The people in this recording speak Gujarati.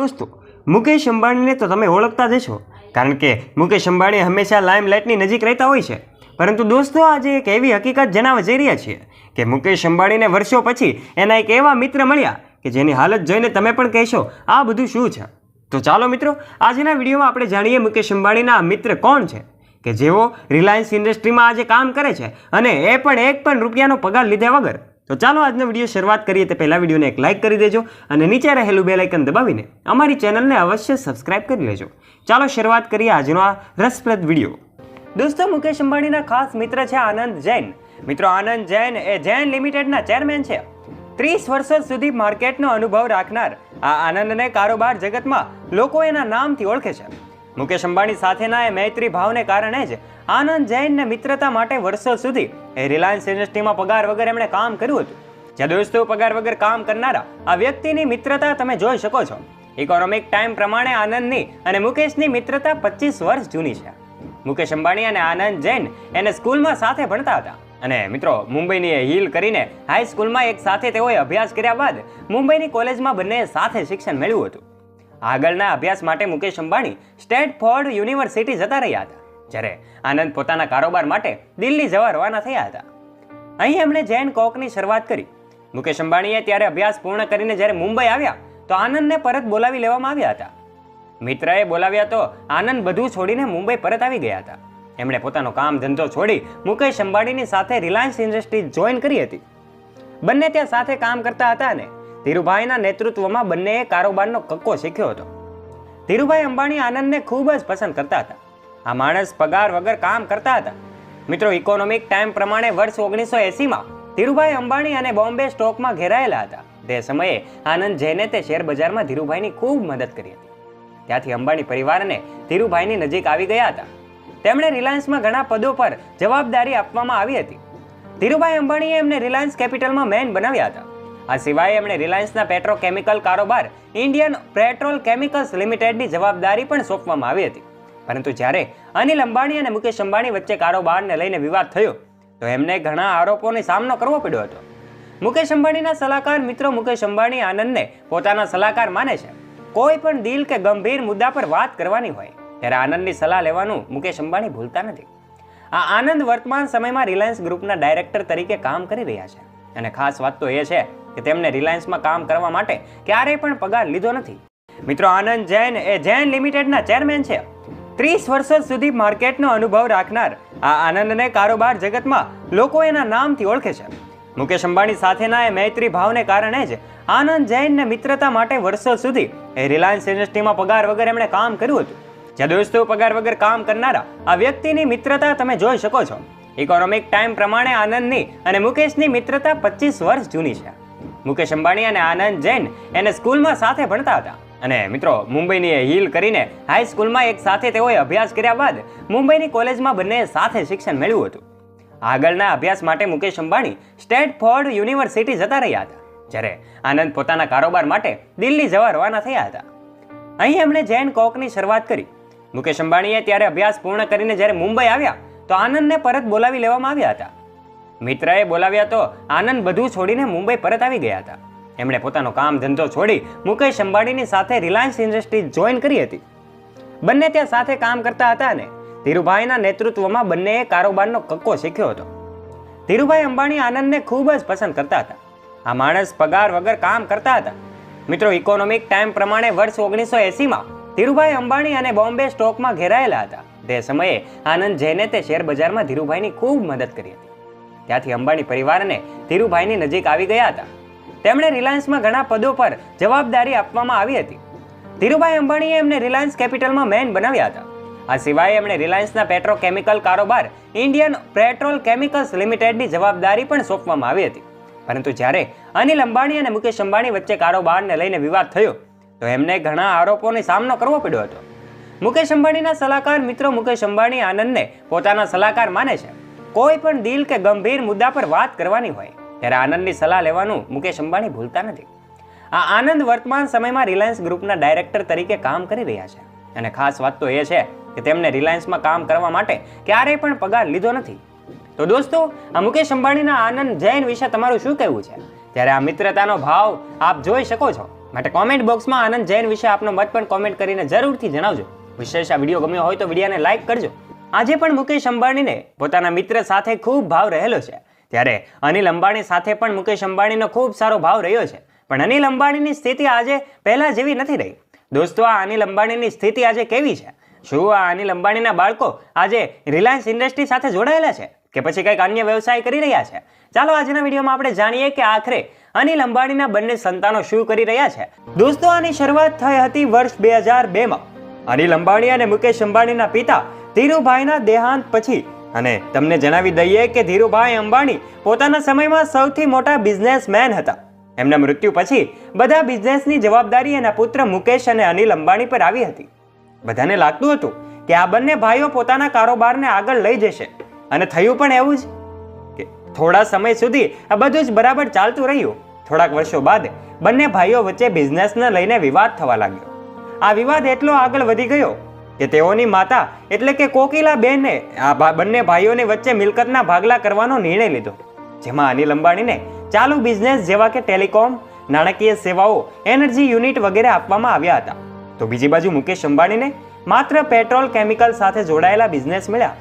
દોસ્તો, મુકેશ અંબાણીને તો તમે ઓળખતા જ છો કારણ કે મુકેશ અંબાણી હંમેશા લાઇમલાઇટની નજીક રહેતા હોય છે. પરંતુ દોસ્તો, આજે એક એવી હકીકત જણાવવા જઈ રહ્યા છીએ કે મુકેશ અંબાણીને વર્ષો પછી એના એક એવા મિત્ર મળ્યા કે જેની હાલત જોઈને તમે પણ કહેશો, આ બધું શું છે? તો ચાલો મિત્રો, આજના વિડીયોમાં આપણે જાણીએ મુકેશ અંબાણીના મિત્ર કોણ છે, કે જેઓ રિલાયન્સ ઇન્ડસ્ટ્રીમાં આજે કામ કરે છે અને એ પણ એક પણ રૂપિયાનો પગાર લીધા વગર તો ચાલો આજનો વીડિયો શરૂઆત કરીએ તે પહેલાં વિડીયોને એક લાઇક કરી દેજો અને નીચે રહેલું બે લાઇકન દબાવીને અમારી ચેનલને અવશ્ય સબસ્ક્રાઇબ કરી લેજો. ચાલો શરૂઆત કરીએ આજનો આ રસપ્રદ વીડિયો. દોસ્તો, મુકેશ અંબાણીના ખાસ મિત્ર છે આનંદ જૈન. મિત્રો, આનંદ જૈન એ જૈન લિમિટેડના ચેરમેન છે. ત્રીસ વર્ષો સુધી માર્કેટનો અનુભવ રાખનાર આ આનંદને કારોબાર જગતમાં લોકો એના નામથી ઓળખે છે. મુકેશ અંબાણી સાથેના એ મૈત્રી ભાવને કારણે જ આનંદ જૈનને મિત્રતા માટે વર્ષો સુધી એ રિલાયન્સ ઇન્ડસ્ટ્રીમાં પગાર વગર એમણે કામ કર્યું હતું. જ્યાં દોસ્તો પગાર વગર કામ કરનારા આ વ્યક્તિની મિત્રતા તમે જોઈ શકો છો. ઇકોનોમિક ટાઈમ પ્રમાણે આનંદની અને મુકેશની મિત્રતા પચીસ વર્ષ જૂની છે. મુકેશ અંબાણી અને આનંદ જૈન એને સ્કૂલમાં સાથે ભણતા હતા. અને મિત્રો, મુંબઈની હિલ કરીને હાઈ સ્કૂલમાં એક સાથે તેઓએ અભ્યાસ કર્યા બાદ મુંબઈની કોલેજમાં બંને સાથે શિક્ષણ મેળવ્યું હતું. આગળના અભ્યાસ માટે મુકેશ અંબાણી સ્ટેટફોર્ડ યુનિવર્સિટી જતા રહ્યા હતા, જ્યારે આનંદ પોતાના કારોબાર માટે દિલ્હી જવા રવાના થયા હતા. અહીં એમણે જૈન કોકની શરૂઆત કરી. મુકેશ અંબાણીએ ત્યારે અભ્યાસ પૂર્ણ કરીને જ્યારે મુંબઈ આવ્યા, તો આનંદને પરત બોલાવી લેવામાં આવ્યા હતા. મિત્રએ બોલાવ્યા તો આનંદ બધું છોડીને મુંબઈ પરત આવી ગયા હતા. એમણે પોતાનો કામ ધંધો છોડી મુકેશ અંબાણીની સાથે રિલાયન્સ ઇન્ડસ્ટ્રી જોઈન કરી હતી. બંને ત્યાં સાથે કામ કરતા હતા અને ધીરુભાઈના નેતૃત્વમાં બંનેએ કારોબારનો કક્કો શીખ્યો હતો. ધીરુભાઈ અંબાણી આનંદને ખૂબ જ પસંદ કરતા હતા. આ માણસ પગાર વગર કામ કરતા હતા. મિત્રો, ઇકોનોમિક ટાઈમ પ્રમાણે વર્ષ ઓગણીસો એસીમાં ધીરુભાઈ અંબાણી અને બોમ્બે સ્ટોકમાં ઘેરાયેલા હતા. તે સમયે આનંદ જૈને તે શેર બજારમાં ધીરુભાઈની ખૂબ મદદ કરી હતી. ત્યાંથી અંબાણી પરિવારને ધીરુભાઈની નજીક આવી ગયા હતા. તેમણે રિલાયન્સમાં ઘણા પદો પર જવાબદારી આપવામાં આવી હતી. ધીરુભાઈ અંબાણીએ એમને રિલાયન્સ કેપિટલમાં મેન બનાવ્યા હતા. આ સિવાય એમણે રિલાયન્સના પેટ્રોકેમિકલ કારોબાર ઇન્ડિયન પેટ્રોલ કેમિકલ્સ લિમિટેડની જવાબદારી પણ સોંપવામાં આવી હતી. પરંતુ જ્યારે અનિલ અંબાણી અને મુકેશ અંબાણી વચ્ચે કારોબારને લઈને વિવાદ થયો, તો એમને ઘણા આરોપોનો સામનો કરવો પડ્યો હતો. મુકેશ અંબાણીના સલાહકાર મિત્રો મુકેશ અંબાણી આનંદને પોતાના સલાહકાર માને છે. કોઈ પણ દિલ કે ગંભીર મુદ્દા પર વાત કરવાની હોય, ત્યારે આનંદની સલાહ લેવાનું મુકેશ અંબાણી ભૂલતા નથી. આ આનંદ વર્તમાન સમયમાં રિલાયન્સ ગ્રુપના ડાયરેક્ટર તરીકે કામ કરી રહ્યા છે. અને ખાસ વાત તો એ છે કે તેમને રિલાયન્સમાં કામ કરવા માટે ક્યારેય પણ પગાર લીધો નથી. મિત્રો, આનંદ જૈન એ જૈન લિમિટેડના ચેરમેન છે. ત્રીસ વર્ષો સુધી માર્કેટનો અનુભવ રાખનાર આ આનંદને કારોબાર જગતમાં લોકો એના નામથી ઓળખે છે. મુકેશ અંબાણી સાથેના એ મૈત્રી ભાવને કારણે જ આનંદ જૈનને મિત્રતા માટે વર્ષો સુધી એ રિલાયન્સ ઇન્ડસ્ટ્રીમાં પગાર વગર એમણે કામ કર્યું હતું. જ્યાં દોસ્તો, પગાર વગર કામ કરનારા આ વ્યક્તિની મિત્રતા તમે જોઈ શકો છો. ઇકોનોમિક ટાઈમ પ્રમાણે આનંદની અને મુકેશની મિત્રતા પચીસ વર્ષ જૂની છે. મુકેશ અંબાણી અને આનંદ જૈન એને સ્કૂલમાં સાથે ભણતા હતા. અને મિત્રો, મુંબઈની હિલ કરીને હાઈ સ્કૂલમાં એક સાથે તેઓએ અભ્યાસ કર્યા બાદ મુંબઈની કોલેજમાં બંને સાથે શિક્ષણ મેળવ્યું હતું. આગળના અભ્યાસ માટે મુકેશ અંબાણી સ્ટેટફોર્ડ યુનિવર્સિટી જતા રહ્યા હતા, જ્યારે આનંદ પોતાના કારોબાર માટે દિલ્હી જવા રવાના થયા હતા. અહીં એમણે જૈન કોકની શરૂઆત કરી. મુકેશ અંબાણીએ ત્યારે અભ્યાસ પૂર્ણ કરીને જ્યારે મુંબઈ આવ્યા, તો આનંદને પરત બોલાવી લેવામાં આવ્યા હતા. મિત્રએ બોલાવ્યા તો આનંદ બધું છોડીને મુંબઈ પરત આવી ગયા હતા. એમણે પોતાનો કામ ધંધો છોડી મુકેશ અંબાણીની સાથે રિલાયન્સ ઇન્ડસ્ટ્રી જોઈન કરી હતી. બંને ત્યાં સાથે કામ કરતા હતા અને ધીરુભાઈના નેતૃત્વમાં બંનેએ કારોબારનો કક્કો શીખ્યો હતો. ધીરુભાઈ અંબાણી આનંદને ખૂબ જ પસંદ કરતા હતા. આ માણસ પગાર વગર કામ કરતા હતા. મિત્રો, ઇકોનોમિક ટાઈમ પ્રમાણે વર્ષ ઓગણીસો એસીમાં ધીરુભાઈ અંબાણી અને બોમ્બે સ્ટોકમાં ઘેરાયેલા હતા. તે સમયે આનંદ જૈને તે શેર બજારમાં ધીરુભાઈની ખૂબ મદદ કરી હતી. ત્યાંથી અંબાણી પરિવારને ધીરુભાઈની નજીક આવી ગયા હતા. તેમણે રિલાયન્સમાં ઘણા પદો પર જવાબદારી આપવામાં આવી હતી. ધીરુભાઈ અંબાણીએ એમને રિલાયન્સ કેપિટલમાં મેન બનાવ્યા હતા. આ સિવાય એમણે રિલાયન્સના પેટ્રોકેમિકલ કારોબાર ઇન્ડિયન પેટ્રોલ કેમિકલ્સ લિમિટેડની જવાબદારી પણ સોંપવામાં આવી હતી. પરંતુ જ્યારે અનિલ અંબાણી અને મુકેશ અંબાણી વચ્ચે કારોબારને લઈને વિવાદ થયો, તો એમને ઘણા આરોપોનો સામનો કરવો પડ્યો હતો. મુકેશ અંબાણીના સલાહકાર મિત્રો મુકેશ અંબાણી આનંદને પોતાના સલાહકાર માને છે. કોઈ પણ દિલ કે ગંભીર મુદ્દા પર વાત કરવાની હોય, ત્યારે આનંદની સલાહ લેવાનું મુકેશ અંબાણી ભૂલતા નથી. આ આનંદ વર્તમાન સમયમાં રિલાયન્સ ગ્રુપના ડાયરેક્ટર તરીકે કામ કરી રહ્યા છે. અને ખાસ વાત તો એ છે કે તેમને રિલાયન્સમાં કામ કરવા માટે ક્યારેય પણ પગાર લીધો નથી. તો દોસ્તો, આ મુકેશ અંબાણીના આનંદ જૈન વિશે તમારું શું કહેવું છે? ત્યારે આ મિત્રતાનો ભાવ આપ જોઈ શકો છો. માટે કોમેન્ટ બોક્સમાં આનંદ જૈન વિશે આપનો મત પણ કોમેન્ટ કરીને જરૂરથી જણાવજો. વિશેષ આ વીડિયો ગમ્યો હોય તો વિડીયોને લાઇક કરજો. આજે પણ મુકેશ અંબાણીને પોતાના મિત્ર સાથે ખૂબ ભાવ રહેલો છે. ત્યારે અનિલ અંબાણી સાથે પણ મુકેશ અંબાણીનો ખૂબ સારો ભાવ રહ્યો છે. પણ અનિલ અંબાણીની સ્થિતિ આજે પહેલા જેવી નથી રહી. દોસ્તો, આ અનિલ અંબાણીની સ્થિતિ આજે કેવી છે? શું આ અનિલ અંબાણીના બાળકો આજે રિલાયન્સ ઇન્ડસ્ટ્રી સાથે જોડાયેલા છે કે પછી કંઈક અન્ય વ્યવસાય કરી રહ્યા છે? ચાલો આજના વિડીયોમાં આપણે જાણીએ કે આખરે અનિલ અંબાણીના બંને સંતાનો શું કરી રહ્યા છે. દોસ્તો, આની શરૂઆત થઈ હતી વર્ષ બે હજાર બેમાં. અનિલ અંબાણી અને મુકેશ અંબાણીના પિતા ધીરુભાઈના દેહાંત પછી. અને તમને જણાવી દઈએ કે ધીરુભાઈ અંબાણી પોતાના સમયમાં સૌથી મોટા બિઝનેસમેન હતા. એમના મૃત્યુ પછી બધા બિઝનેસની જવાબદારી એના પુત્ર મુકેશ અને અનિલ અંબાણી પર આવી હતી. બધાને લાગતું હતું કે આ બંને ભાઈઓ પોતાના કારોબારને આગળ લઈ જશે. અને થયું પણ એવું જ કે થોડા સમય સુધી આ બધું જ બરાબર ચાલતું રહ્યું. થોડાક વર્ષો બાદ બંને ભાઈઓ વચ્ચે બિઝનેસને લઈને વિવાદ થવા લાગ્યો. આ વિવાદ એટલો આગળ વધી ગયો કે તેઓની માતા એટલે કે કોકિલા બેને આ બંને ભાઈઓની વચ્ચે મિલકતના ભાગલા કરવાનો નિર્ણય લીધો. જેમાં અનિલ અંબાણીને ચાલુ બિઝનેસ જેવા કે ટેલિકોમ, નાણાકીય સેવાઓ, એનર્જી યુનિટ વગેરે આપવામાં આવ્યા હતા. તો બીજી બાજુ મુકેશ અંબાણીને માત્ર પેટ્રોલ, કેમિકલ સાથે જોડાયેલા બિઝનેસ મળ્યા.